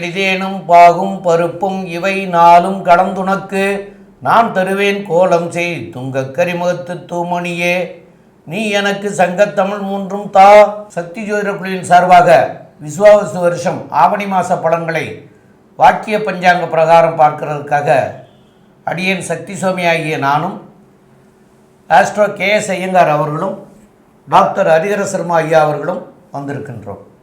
எளிதேனும் பாகும் பருப்பும் இவை நாளும் கடந்துனக்கு நான் தருவேன் கோலம் செய் துங்கக் கரிமுகத்து தூமணியே. நீ எனக்கு சங்கத்தமிழ் மூன்றும் தா. சக்தி ஜோதிட குழுவின் சார்பாக விசுவாவசு வருஷம் ஆவணி மாத பலன்களை வாக்கிய பஞ்சாங்க பிரகாரம் பார்க்கிறதுக்காக அடியேன் சக்தி சுவாமி ஆகிய நானும் ஆஸ்ட்ரோ கே எஸ் ஐயங்கார் அவர்களும் டாக்டர் ஹரிஹர சர்மா ஐயா அவர்களும் வந்திருக்கின்றோம்.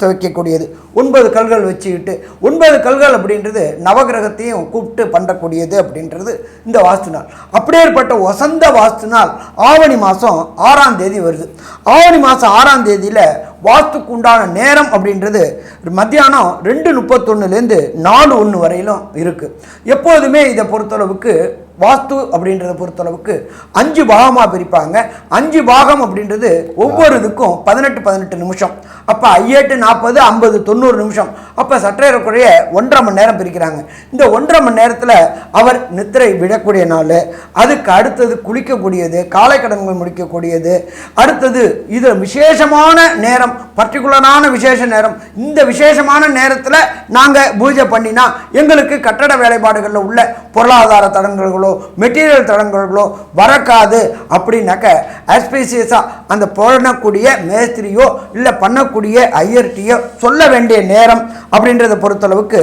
துவைக்கக்கூடியது ஒன்பது கல்கள் வச்சுக்கிட்டு ஒன்பது கல்கள் அப்படின்றது நவகிரகத்தையும் கூப்பிட்டு பண்ணக்கூடியது அப்படின்றது இந்த வாஸ்து நாள். அப்படியேற்பட்ட வசந்த வாஸ்து நாள் ஆவணி மாதம் ஆறாம் தேதி வருது. ஆவணி மாதம் ஆறாம் தேதியில் வாஸ்துக்கு உண்டான நேரம் அப்படின்றது மத்தியானம் ரெண்டு முப்பத்தொன்னுலேருந்து நாலு ஒன்று வரையிலும் இருக்குது எப்போதுமே இதை பொறுத்தளவுக்கு வாஸ்து அப்படின்றத பொறுத்தளவுக்கு அஞ்சு பாகமாக பிரிப்பாங்க. அஞ்சு பாகம் அப்படின்றது ஒவ்வொரு இதுக்கும் பதினெட்டு பதினெட்டு நிமிஷம். அப்போ ஐயெட்டு நாற்பது ஐம்பது தொண்ணூறு நிமிஷம். அப்போ சற்றேறக்குறைய ஒன்றரை மணி நேரம் பிரிக்கிறாங்க. இந்த ஒன்றரை மணி நேரத்தில் அவர் நித்திரை விடக்கூடிய நாள் அதுக்கு அடுத்தது குளிக்கக்கூடியது காலை கடன்கள் முடிக்கக்கூடியது அடுத்தது இது விசேஷமான நேரம் பர்டிகுலரான விசேஷ நேரம். இந்த விசேஷமான நேரத்தில் நாங்கள் பூஜை பண்ணினா எங்களுக்கு கட்டட வேலைப்பாடுகளில் உள்ள பொருளாதார தடங்கல்களோ மெட்டீரியல் தடங்கல்களோ வரக்காது. அப்படின்னாக்க ஆஸ்பீசியஸாக அந்த பண்ணக்கூடிய மேஸ்திரியோ இல்லை பண்ணக்கூடிய ஐயர்ட்டியோ சொல்ல வேண்டிய நேரம் அப்படின்றத பொறுத்தளவுக்கு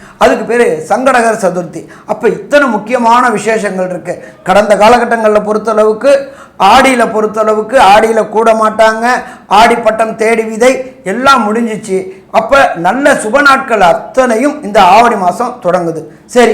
அதுக்கு பேர் சங்கடகர் சதுர்த்தி. அப்போ இத்தனை முக்கியமான விசேஷங்கள் இருக்குது கடந்த காலகட்டங்களில் பொறுத்தளவுக்கு ஆடியில் பொறுத்தளவுக்கு ஆடியில் கூட மாட்டாங்க ஆடி பட்டம் தேடி விதை எல்லாம் முடிஞ்சிச்சு. அப்போ நல்ல சுப நாட்கள் அத்தனையும் இந்த ஆவணி மாதம் தொடங்குது. சரி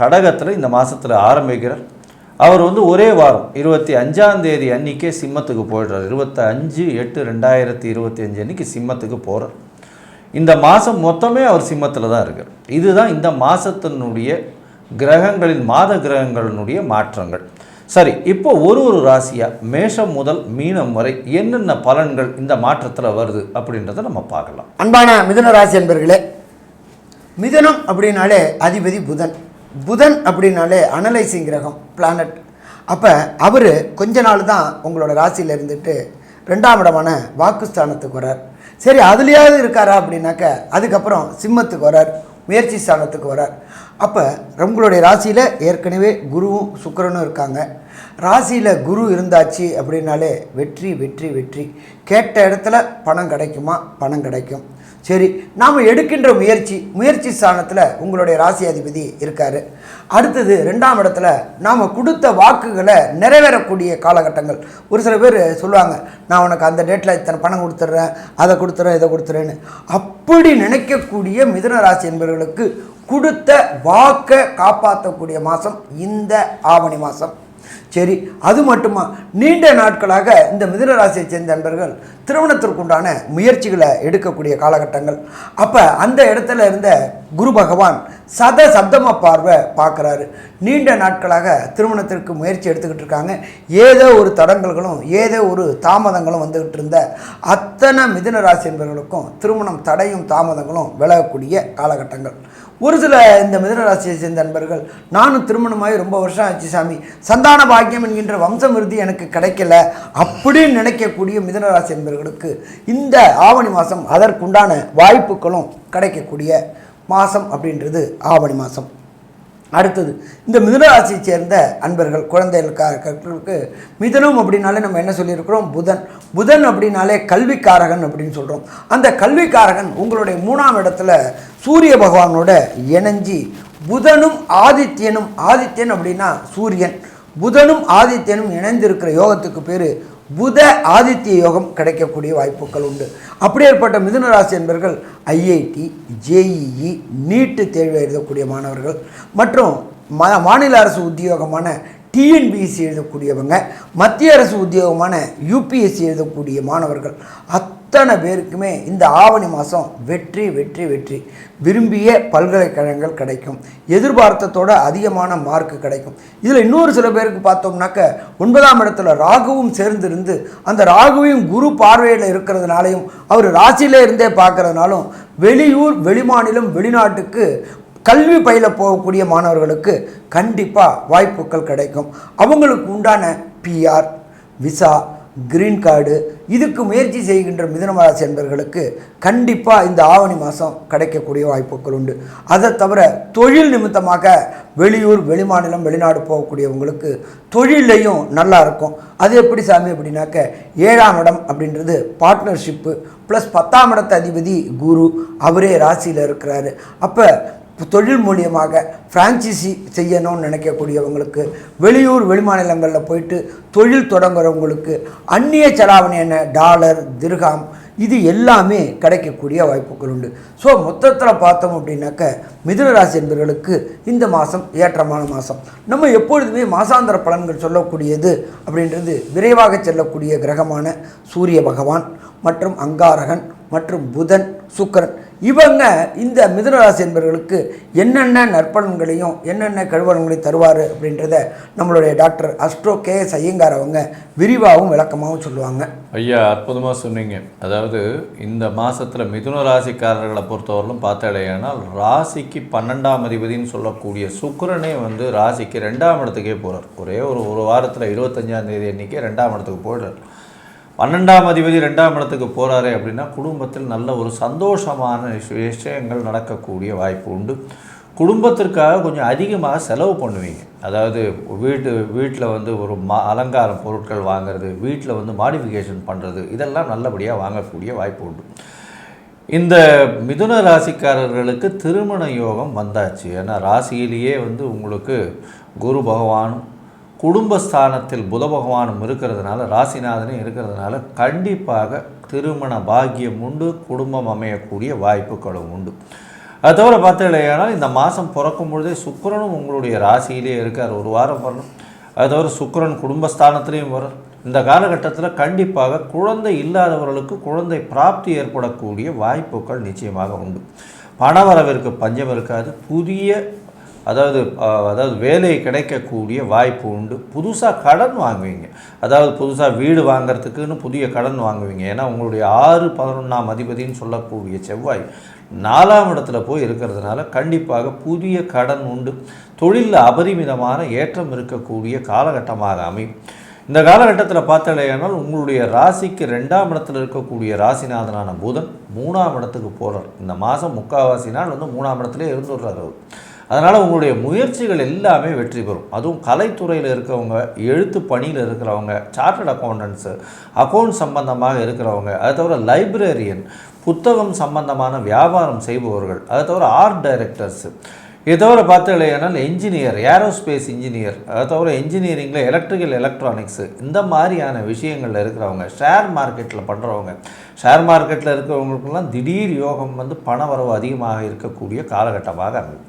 கடகத்தில் இந்த மாதத்தில் ஆரம்பிக்கிறார். அவர் வந்து ஒரே வாரம் இருபத்தி அஞ்சாம் தேதி அன்னைக்கே சிம்மத்துக்கு போயிடுறார். இருபத்தி அஞ்சு எட்டு ரெண்டாயிரத்தி இருபத்தி அஞ்சு அன்னைக்கு சிம்மத்துக்கு போகிறார் இந்த மாதம் மொத்தமே அவர் சிம்மத்தில் தான் இருக்கார். இதுதான் இந்த மாதத்தினுடைய கிரகங்களின் மாத கிரகங்களினுடைய மாற்றங்கள். சரி இப்போ ஒரு ஒரு ராசியாக மேஷம் முதல் மீனம் வரை என்னென்ன பலன்கள் இந்த மாற்றத்தில் வருது அப்படின்றத நம்ம பார்க்கலாம். அன்பான மிதுன ராசி என்பர்களே மிதுனம் அப்படின்னாலே அதிபதி புதன். புதன் அப்படின்னாலே அனலைசிங் கிரகம் பிளானட் அப்போ அவர் கொஞ்ச நாள் தான் உங்களோட ராசியில் இருந்துட்டு ரெண்டாம் இடமான வாக்குஸ்தானத்துக்கு வரார் சரி அதுலேயாவது இருக்காரா அப்படின்னாக்க அதுக்கப்புறம் சிம்மத்துக்கு வரார் முயற்சி ஸ்தானத்துக்கு வரார் அப்போ உங்களுடைய ராசியில் ஏற்கனவே குருவும் சுக்கரனும் இருக்காங்க. ராசியில் குரு இருந்தாச்சு அப்படின்னாலே வெற்றி வெற்றி வெற்றி. கேட்ட இடத்துல பணம் கிடைக்குமா? பணம் கிடைக்கும். சரி நாம் எடுக்கின்ற முயற்சி முயற்சி ஸ்தானத்தில் உங்களுடைய ராசி அதிபதி இருக்கார். அடுத்தது ரெண்டாம் இடத்துல நாம் கொடுத்த வாக்குகளை நிறைவேறக்கூடிய காலகட்டங்கள். ஒரு சில பேர் சொல்லுவாங்க நான் உனக்கு அந்த டேட்டில் இத்தனை பணம் கொடுத்துட்றேன் அதை கொடுத்துறேன் இதை கொடுத்துறேன்னு அப்படி நினைக்கக்கூடிய மிதுன ராசி என்பவர்களுக்கு கொடுத்த வாக்கை காப்பாற்றக்கூடிய மாதம் இந்த ஆவணி மாதம். சரி அது மட்டுமா? நீண்ட நாட்களாக இந்த மிதனராசியை சேர்ந்த நண்பர்கள் திருமணத்திற்குண்டான முயற்சிகளை எடுக்கக்கூடிய காலகட்டங்கள். அப்போ அந்த இடத்துல இருந்த குரு பகவான் சத சப்தம பார்வை பார்க்குறாரு. நீண்ட நாட்களாக திருமணத்திற்கு முயற்சி எடுத்துக்கிட்டு இருக்காங்க. ஏதோ ஒரு தடங்கல்களும் ஏதோ ஒரு தாமதங்களும் வந்துக்கிட்டு இருந்த அத்தனை மிதுன ராசி என்பவர்களுக்கும் திருமணம் தடையும் தாமதங்களும் விலகக்கூடிய காலகட்டங்கள். ஒரு சில இந்த மிதனராசியை சேர்ந்த நண்பர்கள் நானும் திருமணமாகி ரொம்ப வருஷம் ஆச்சு சாமி. சந்தான பாக்கியம் என்கின்ற வம்சம் விருதி எனக்கு கிடைக்கல அப்படின்னு நினைக்கக்கூடிய மிதனராசி நண்பர்களுக்கு இந்த ஆவணி மாதம் அதற்குண்டான வாய்ப்புகளும் கிடைக்கக்கூடிய மாதம் அப்படின்றது ஆவணி மாதம் அடுத்தது இந்த மிதுனராசியை சேர்ந்த அன்பர்கள் குழந்தைகளுக்கு மிதனம் அப்படின்னாலே நம்ம என்ன சொல்லியிருக்கிறோம்? புதன். புதன் அப்படின்னாலே கல்விக்காரகன் அப்படின்னு சொல்கிறோம் அந்த கல்விக்காரகன் உங்களுடைய மூணாம் இடத்துல சூரிய பகவானோட இணைஞ்சி புதனும் ஆதித்யனும் ஆதித்யன் அப்படின்னா சூரியன். புதனும் ஆதித்யனும் இணைந்திருக்கிற யோகத்துக்கு பேர் புத ஆதித்ய யோகம் கிடைக்கக்கூடிய வாய்ப்புகள் உண்டு. அப்படியேற்பட்ட மிதுன ராசி என்பவர்கள் ஐஐடி ஜேஇஇ நீட்டு தேர்வு எழுதக்கூடிய மாணவர்கள் மற்றும் மா மாநில அரசு உத்தியோகமான டிஎன்பிஎஸ்சி எழுதக்கூடியவங்க மத்திய அரசு உத்தியோகமான யூபிஎஸ்சி எழுதக்கூடிய மாணவர்கள். அத்தனை பேருக்குமே இந்த ஆவணி மாதம் வெற்றி வெற்றி வெற்றி. விரும்பிய பல்கலைக்கழகங்கள் கிடைக்கும். எதிர்பார்த்தத்தோட அதிகமான மார்க் கிடைக்கும். இதில் இன்னொரு சில பேருக்கு பார்த்தோம்னாக்க ஒன்பதாம் இடத்துல ராகுவும் சேர்ந்திருந்து அந்த ராகுவையும் குரு பார்வையில் இருக்கிறதுனாலையும் அவர் ராசியிலே இருந்தே பார்க்கறதுனாலும் வெளியூர் வெளிமாநிலம் வெளிநாட்டுக்கு கல்வி பயில போகக்கூடிய மாணவர்களுக்கு கண்டிப்பாக வாய்ப்புகள் கிடைக்கும். அவங்களுக்கு உண்டான பிஆர் விசா கிரீன் கார்டு இதுக்கு முயற்சி செய்கின்ற மிதனமராசி என்பவர்களுக்கு கண்டிப்பாக இந்த ஆவணி மாதம் கிடைக்கக்கூடிய வாய்ப்புகள் உண்டு. அதை தவிர தொழில் நிமித்தமாக வெளியூர் வெளிமாநிலம் வெளிநாடு போகக்கூடியவங்களுக்கு தொழிலையும் நல்லா இருக்கும். அது எப்படி சாமி? அப்படின்னாக்க ஏழாம் இடம் அப்படின்றது பார்ட்னர்ஷிப்பு ப்ளஸ் பத்தாம் இடத்து அதிபதி குரு அவரே ராசியில் இருக்கிறாரு. அப்போ தொழில் மூலியமாக ஃப்ரான்ச்சைசி செய்யணும்னு நினைக்கக்கூடியவங்களுக்கு வெளியூர் வெளிமாநிலங்களில் போயிட்டு தொழில் தொடங்குறவங்களுக்கு அந்நிய செலாவணி என்ன டாலர் திருகாம் இது எல்லாமே கிடைக்கக்கூடிய வாய்ப்புகள் உண்டு. ஸோ மொத்தத்தில் பார்த்தோம் அப்படின்னாக்க மிதுனராசி என்பவர்களுக்கு இந்த மாதம் ஏற்றமான மாதம் நம்ம எப்பொழுதுமே மாசாந்திர பலன்கள் சொல்லக்கூடியது அப்படின்றது விரைவாக செல்லக்கூடிய கிரகமான சூரிய பகவான் மற்றும் அங்காரகன் மற்றும் புதன் சுக்கரன். இவங்க இந்த மிதுனராசி என்பவர்களுக்கு என்னென்ன நற்பலன்களையும் என்னென்ன கழுவலங்களையும் தருவார் அப்படின்றத நம்மளுடைய doctor astro K S Iyengar அவங்க விரிவாகவும் விளக்கமாகவும் சொல்லுவாங்க. ஐயா அற்புதமாக சொன்னீங்க. அதாவது இந்த மாதத்தில் மிதுன ராசிக்காரர்களை பொறுத்தவரையிலும் பார்த்தாலேயானால் ராசிக்கு பன்னெண்டாம் அதிபதின்னு சொல்லக்கூடிய சுக்கரனே வந்து ராசிக்கு ரெண்டாம் இடத்துக்கே போகிறார் ஒரே ஒரு ஒரு வாரத்தில் இருபத்தஞ்சாம் தேதி அன்றைக்கி ரெண்டாம் இடத்துக்கு போயிடுறார். பன்னெண்டாம் அதிபதி ரெண்டாம் இடத்துக்கு போகிறாரே அப்படின்னா குடும்பத்தில் நல்ல ஒரு சந்தோஷமான விஷயங்கள் நடக்கக்கூடிய வாய்ப்பு உண்டு. குடும்பத்திற்காக கொஞ்சம் அதிகமாக செலவு பண்ணுவீங்க. அதாவது வீட்டு வீட்டில் வந்து ஒரு மா அலங்கார பொருட்கள் வாங்குறது வீட்டில் வந்து மாடிஃபிகேஷன் பண்ணுறது இதெல்லாம் நல்லபடியாக வாங்கக்கூடிய வாய்ப்பு உண்டு. இந்த மிதுன ராசிக்காரர்களுக்கு திருமண யோகம் வந்தாச்சு. ஏன்னா ராசியிலேயே வந்து உங்களுக்கு குரு பகவானும் குடும்பஸ்தானத்தில் புத பகவானும் இருக்கிறதுனால ராசிநாதனே இருக்கிறதுனால கண்டிப்பாக திருமண பாக்கியம் உண்டு குடும்பம் அமையக்கூடிய வாய்ப்புகளும் உண்டு. அது தவிர பார்த்தீங்களேனால் இந்த மாதம் பிறக்கும் பொழுதே சுக்கரனும் உங்களுடைய ராசியிலே இருக்கார். ஒரு வாரம் வரணும். அது தவிர சுக்கரன் குடும்பஸ்தானத்துலேயும் வரும் இந்த காலகட்டத்தில் கண்டிப்பாக குழந்தை இல்லாதவர்களுக்கு குழந்தை பிராப்தி ஏற்படக்கூடிய வாய்ப்புகள் நிச்சயமாக உண்டு. பணவரவிற்கு பஞ்சம் இருக்காது. புதிய அதாவது அதாவது வேலை கிடைக்கக்கூடிய வாய்ப்பு உண்டு. புதுசாக கடன் வாங்குவீங்க. அதாவது புதுசாக வீடு வாங்குறதுக்குன்னு புதிய கடன் வாங்குவீங்க. ஏன்னா உங்களுடைய ஆறு பதினொன்றாம் அதிபதின்னு சொல்லக்கூடிய செவ்வாய் நாலாம் இடத்துல போய் இருக்கிறதுனால கண்டிப்பாக புதிய கடன் உண்டு. தொழிலில் அபரிமிதமான ஏற்றம் இருக்கக்கூடிய காலகட்டமாக அமையும். இந்த காலகட்டத்தில் பார்த்தாலேயானால் உங்களுடைய ராசிக்கு ரெண்டாம் இடத்துல இருக்கக்கூடிய ராசிநாதனான புதன் மூணாம் இடத்துக்கு போகிறார் இந்த மாதம் முக்கால்வாசி நாள் வந்து மூணாம் இடத்துல இருந்துடுறாரு அவர். அதனால் உங்களுடைய முயற்சிகள் எல்லாமே வெற்றி பெறும். அதுவும் கலைத்துறையில் இருக்கிறவங்க எழுத்து பணியில் இருக்கிறவங்க சார்ட்டர்ட் அக்கௌண்டன்ஸு அக்கௌண்ட் சம்பந்தமாக இருக்கிறவங்க அது தவிர லைப்ரரியன் புத்தகம் சம்பந்தமான வியாபாரம் செய்பவர்கள் அது தவிர ஆர்ட் டைரக்டர்ஸு இது தவிர பார்த்தீங்கன்னா என்ஜினியர் ஏரோஸ்பேஸ் இன்ஜினியர் அது தவிர இன்ஜினியரிங்கில் எலக்ட்ரிக்கல் எலக்ட்ரானிக்ஸு இந்த மாதிரியான விஷயங்களில் இருக்கிறவங்க ஷேர் மார்க்கெட்டில் பண்ணுறவங்க ஷேர் மார்க்கெட்டில் இருக்கிறவங்களுக்கெல்லாம் திடீர் யோகம் வந்து பணவரவு அதிகமாக இருக்கக்கூடிய காலகட்டமாக அமையும்.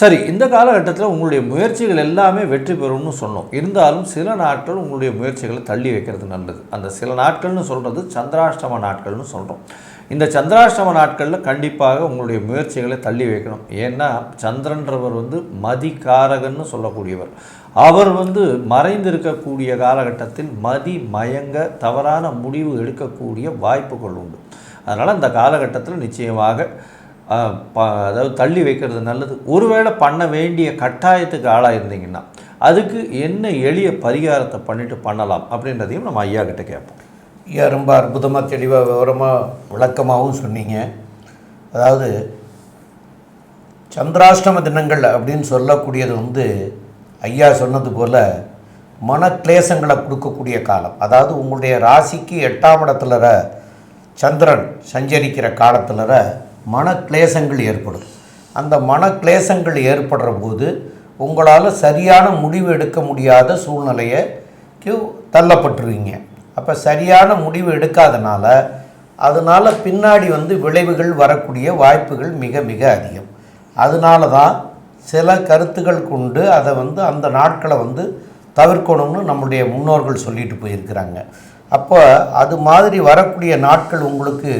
சரி இந்த காலகட்டத்தில் உங்களுடைய முயற்சிகள் எல்லாமே வெற்றி பெறும்னு சொன்னோம். இருந்தாலும் சில நாட்கள் உங்களுடைய முயற்சிகளை தள்ளி வைக்கிறது நல்லது. அந்த சில நாட்கள்னு சொல்கிறது சந்திராஷ்டம நாட்கள்னு சொல்கிறோம் இந்த சந்திராஷ்டம நாட்களில் கண்டிப்பாக உங்களுடைய முயற்சிகளை தள்ளி வைக்கணும். ஏன்னா சந்திரன்றவர் வந்து மதிகாரகன்னு சொல்லக்கூடியவர். அவர் வந்து மறைந்திருக்கக்கூடிய காலகட்டத்தில் மதி மயங்க தவறான முடிவு எடுக்கக்கூடிய வாய்ப்புகள் உண்டு. அதனால் அந்த காலகட்டத்தில் நிச்சயமாக ப- அதாவது தள்ளி வைக்கிறது நல்லது. ஒருவேளை பண்ண வேண்டிய கட்டாயத்துக்கு ஆளாக இருந்தீங்கன்னா அதுக்கு என்ன எளிய பரிகாரத்தை பண்ணிட்டு பண்ணலாம் அப்படின்றதையும் நம்ம ஐயா கிட்ட கேட்போம். ரொம்ப அற்புதமாக தெளிவாக விவரமாக விளக்கமாகவும் சொன்னீங்க. அதாவது சந்திராஷ்டம தினங்கள் அப்படின்னு சொல்லக்கூடியது வந்து ஐயா சொன்னது போல் மனக்லேசங்களை கொடுக்கக்கூடிய காலம். அதாவது உங்களுடைய ராசிக்கு எட்டாம் இடத்துல சந்திரன் சஞ்சரிக்கிற காலத்தில் மனக்லேசங்கள் ஏற்படும். அந்த மனக்லேசங்கள் ஏற்படுற போது உங்களால் சரியான முடிவு எடுக்க முடியாத சூழ்நிலையை தள்ளப்பட்டுருவீங்க. அப்போ சரியான முடிவு எடுக்காதனால அதனால் பின்னாடி வந்து விளைவுகள் வரக்கூடிய வாய்ப்புகள் மிக மிக அதிகம். அதனால தான் சில கருத்துக்கள் கொண்டு அதை வந்து அந்த நாட்களை வந்து தவிர்க்கணும்னு நம்முடைய முன்னோர்கள் சொல்லிட்டு போயிருக்கிறாங்க. அப்போ அது மாதிரி வரக்கூடிய நாட்கள் உங்களுக்கு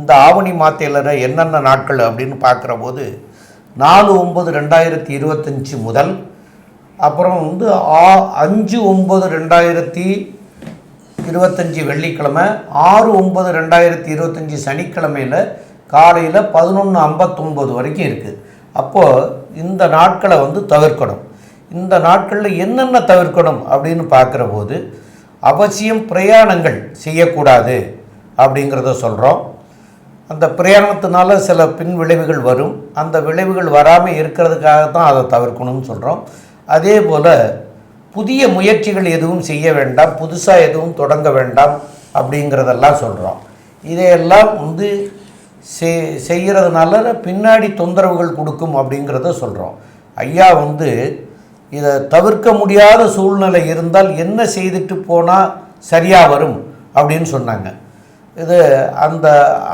இந்த ஆவணி மாத்தையில் என்னென்ன நாட்கள் அப்படின்னு பார்க்குற போது நாலு ஒம்பது ரெண்டாயிரத்தி இருபத்தஞ்சி முதல் அப்புறம் வந்து ஆ அஞ்சு ஒம்பது ரெண்டாயிரத்தி இருபத்தஞ்சி வெள்ளிக்கிழமை ஆறு ஒம்பது ரெண்டாயிரத்தி இருபத்தஞ்சி சனிக்கிழமையில் காலையில் பதினொன்று ஐம்பத்தொம்பது வரைக்கும் இருக்குது அப்போது இந்த நாட்களை வந்து தவிர்க்கணும். இந்த நாட்களில் என்னென்ன தவிர்க்கணும் அப்படின்னு பார்க்குற போது அவசியம் பிரயாணங்கள் செய்யக்கூடாது அப்படிங்கிறத சொல்கிறோம் அந்த பிரயாணத்தினால சில பின் விளைவுகள் வரும். அந்த விளைவுகள் வராமல் இருக்கிறதுக்காக தான் அதை தவிர்க்கணும்னு சொல்கிறோம் அதே போல் புதிய முயற்சிகள் எதுவும் செய்ய வேண்டாம் புதுசாக எதுவும் தொடங்க வேண்டாம் அப்படிங்கிறதெல்லாம் சொல்கிறோம் இதையெல்லாம் வந்து செய் செய்கிறதுனால பின்னாடி தொந்தரவுகள் கொடுக்கும் அப்படிங்கிறத சொல்கிறோம் ஐயா வந்து இதை தவிர்க்க முடியாத சூழ்நிலை இருந்தால் என்ன செய்துட்டு போனால் சரியாக வரும் அப்படின்னு சொன்னாங்க. இது அந்த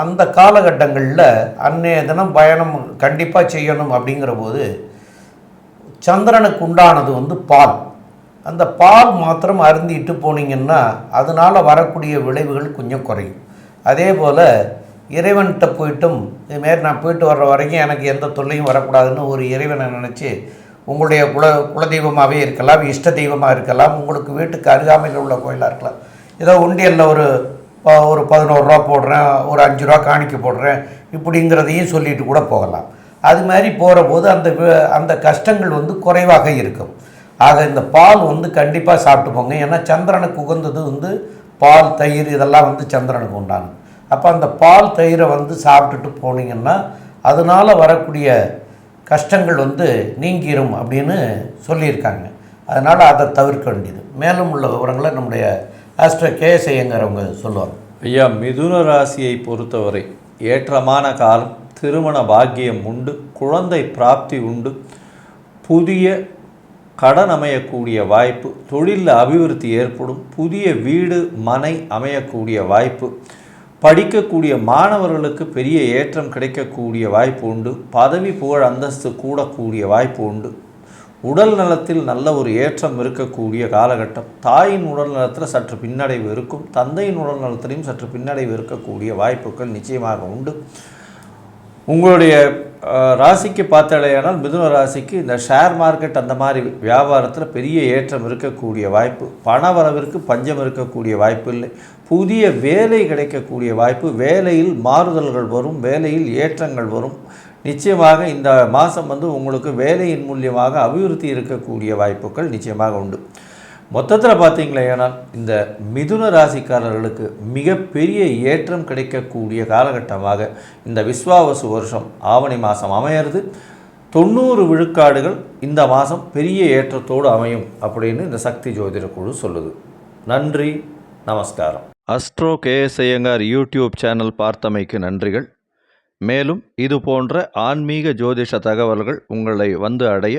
அந்த காலகட்டங்களில் அன்னைய தினம் பயணம் கண்டிப்பாக செய்யணும் அப்படிங்கிற போது சந்திரனுக்கு உண்டானது வந்து பால். அந்த பால் மாத்திரம் அருந்திட்டு போனீங்கன்னா அதனால் வரக்கூடிய விளைவுகள் கொஞ்சம் குறையும். அதே போல் இறைவன்கிட்ட போயிட்டும் இதுமாரி நான் போயிட்டு வர்ற வரைக்கும் எனக்கு எந்த தொல்லையும் வரக்கூடாதுன்னு ஒரு இறைவனை நினச்சி உங்களுடைய குல குலதெய்வமாகவே இருக்கலாம் இஷ்ட தெய்வமாக இருக்கலாம் உங்களுக்கு வீட்டுக்கு அருகாமையில் உள்ள கோயிலாக இருக்கலாம். ஏதோ உண்டியலில் ஒரு ப- ஒரு பதினோருவா போடுறேன் ஒரு அஞ்சு ரூபா காணிக்க போடுறேன் இப்படிங்கிறதையும் சொல்லிட்டு கூட போகலாம். அது மாதிரி போகிற போது அந்த அந்த கஷ்டங்கள் வந்து குறைவாக இருக்கும். ஆக இந்த பால் வந்து கண்டிப்பாக சாப்பிட்டு போங்க. ஏன்னா சந்திரனுக்கு உகந்தது வந்து பால் தயிர் இதெல்லாம் வந்து சந்திரனுக்கு உண்டானது. அப்போ அந்த பால் தயிரை வந்து சாப்பிட்டுட்டு போனீங்கன்னா அதனால் வரக்கூடிய கஷ்டங்கள் வந்து நீங்கிரும் அப்படின்னு சொல்லியிருக்காங்க. அதனால் அதை தவிர்க்க வேண்டியது. மேலும் உள்ள விவரங்களை நம்முடைய ஆஸ்ட்ரோ கேஎஸ்ஐங்கிறவங்க சொல்லுவாங்க. ஐயா மிதுன ராசியை பொறுத்தவரை ஏற்றமான காலம் திருமண பாக்கியம் உண்டு குழந்தை பிராப்தி உண்டு புதிய கடன் அமையக்கூடிய வாய்ப்பு தொழிலில் அபிவிருத்தி ஏற்படும் புதிய வீடு மனை அமையக்கூடிய வாய்ப்பு படிக்கக்கூடிய மாணவர்களுக்கு பெரிய ஏற்றம் கிடைக்கக்கூடிய வாய்ப்பு உண்டு பதவி புகழ் அந்தஸ்து கூடக்கூடிய வாய்ப்பு உண்டு. உடல் நலத்தில் நல்ல ஒரு ஏற்றம் இருக்கக்கூடிய காலகட்டம் தாயின் உடல் நலத்தில் சற்று பின்னடைவு இருக்கும் தந்தையின் உடல் நலத்திலையும் சற்று பின்னடைவு இருக்கக்கூடிய வாய்ப்புகள் நிச்சயமாக உண்டு. உங்களுடைய ராசிக்கு பார்த்தாலேயானால் மிதுன ராசிக்கு இந்த ஷேர் மார்க்கெட் அந்த மாதிரி வியாபாரத்தில் பெரிய ஏற்றம் இருக்கக்கூடிய வாய்ப்பு பண வரவிற்கு பஞ்சம் இருக்கக்கூடிய வாய்ப்பு இல்லை. புதிய வேலை கிடைக்கக்கூடிய வாய்ப்பு வேலையில் மாறுதல்கள் வரும் வேலையில் ஏற்றங்கள் வரும். நிச்சயமாக இந்த மாதம் வந்து உங்களுக்கு வேலையின் மூலியமாக அபிவிருத்தி இருக்கக்கூடிய வாய்ப்புகள் நிச்சயமாக உண்டு. மொத்தத்தில் பார்த்தீங்களே ஏனால் இந்த மிதுன ராசிக்காரர்களுக்கு மிகப்பெரிய ஏற்றம் கிடைக்கக்கூடிய காலகட்டமாக இந்த விஸ்வாவசு வருஷம் ஆவணி மாதம் அமையிறது. தொண்ணூறு விழுக்காடுகள் இந்த மாதம் பெரிய ஏற்றத்தோடு அமையும் அப்படின்னு இந்த சக்தி ஜோதிட குழு சொல்லுது. நன்றி நமஸ்காரம். Astro KS Iyengar YouTube channel பார்த்தமைக்கு நன்றிகள். மேலும் இது போன்ற ஆன்மீக ஜோதிஷ தகவல்கள் உங்களை வந்து அடைய